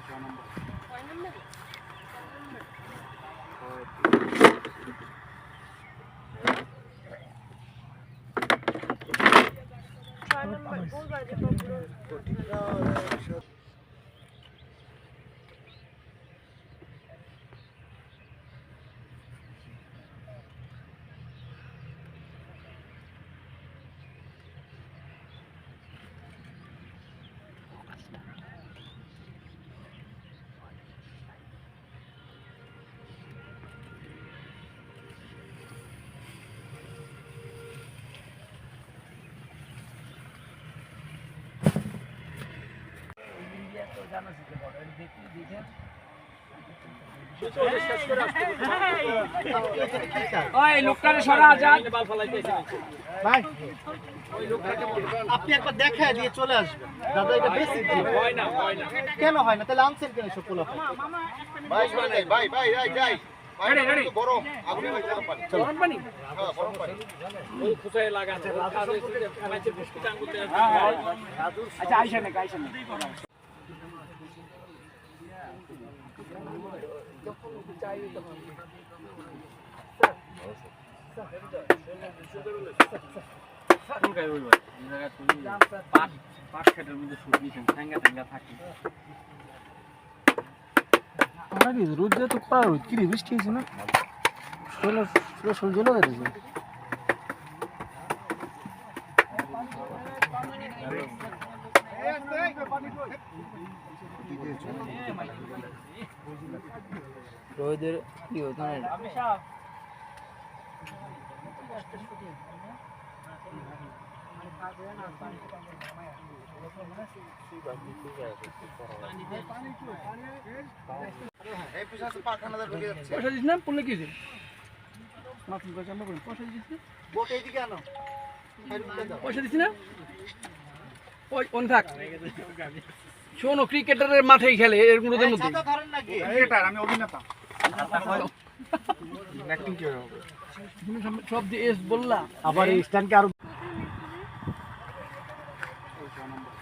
ছয় নম্বর ভাই। আপনি একবার দেখা দিয়ে চলে আসবেন। দাদা এটা হয় হয় না কেন হয় না? তাহলে আনছেন কেন সব পোলা ভাই ভাই ভাই ভাই ভাই। যাই ভাই রেডি, রেডি। গরম। আগুনে গরম পানি। গরম পানি? হ্যাঁ গরম পানি। ওই খুচায় লাগা আছে মাছের আচ্ছা আইসা না আইসা না ঠ্যাঙ্গা থাকে আরে রোদ দিয়ে তো করা রোদ কি বৃষ্টি হয়েছে না? ষোলো ষোলো জেলো গেছে। রোদের কি হতো না? পয়সা দিস না? পড়লে কি আমরা বলি পয়সা দিস না? বোট পয়সা দিস না? ওই অন থাক। শোনো ক্রিকেটারের মাঠেই খেলে এর রোদের মধ্যে। ছাতা আমি অভিনেতা। সব দিয়ে এস বললা। আবার এই স্ট্যান্ডকে আরও ছয় নম্বর